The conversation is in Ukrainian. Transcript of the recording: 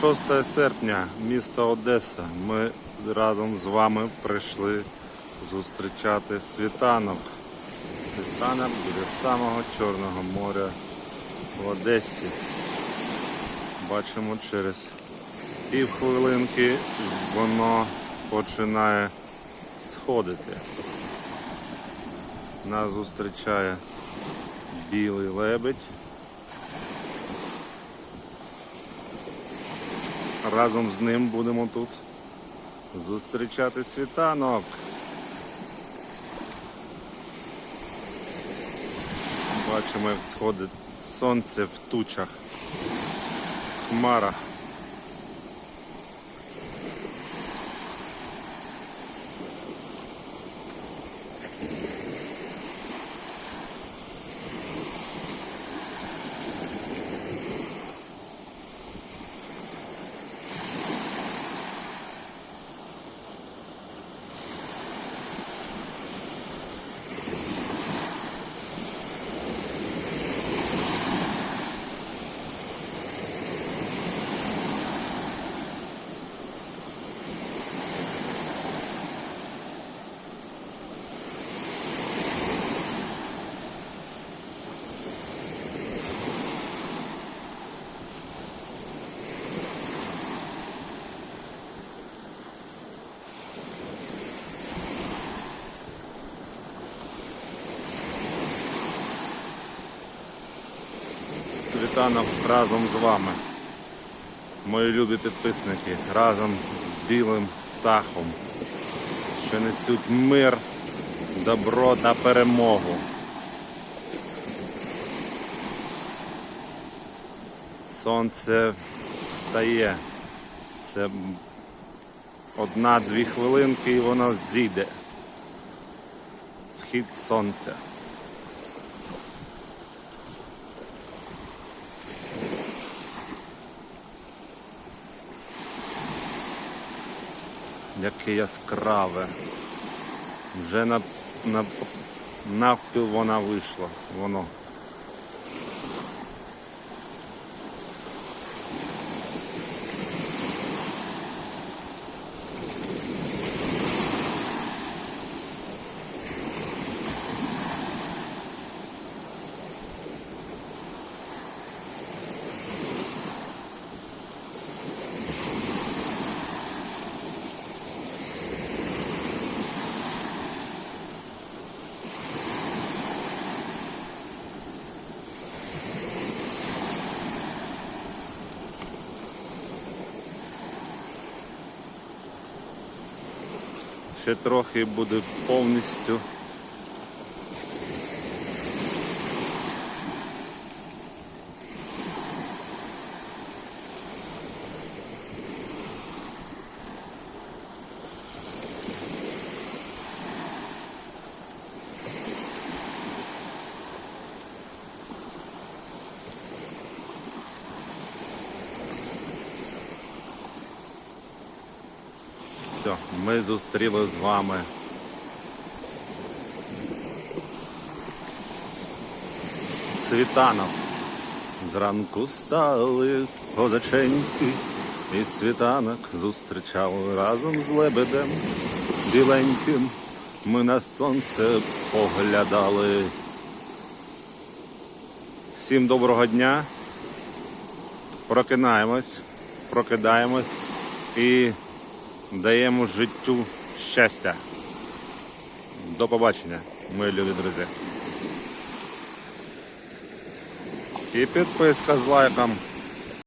26 серпня, місто Одеса. Ми разом з вами прийшли зустрічати світанок. Світанок біля самого Чорного моря в Одесі. Бачимо через півхвилинки воно починає сходити. Нас зустрічає білий лебедь. Разом з ним будемо тут зустрічати світанок. Бачимо, як сходить сонце в тучах, хмарах. Світанок разом з вами. Мої любі підписники, разом з білим птахом, що несуть мир, добро та перемогу. Сонце встає. Це одна-дві хвилинки і воно зійде. Схід сонця. Яке яскраве. Вже на, на, навпіл вона вийшла. Воно. Ще трохи буде повністю. Все, ми зустріли з вами. Світанок. Зранку стали козаченьки, і світанок зустрічали разом з лебедем біленьким. Ми на сонце поглядали. Всім доброго дня. Прокинаємось, прокидаємось і даємо життю щастя. До побачення, мої любі друзі. І підписка з лайком.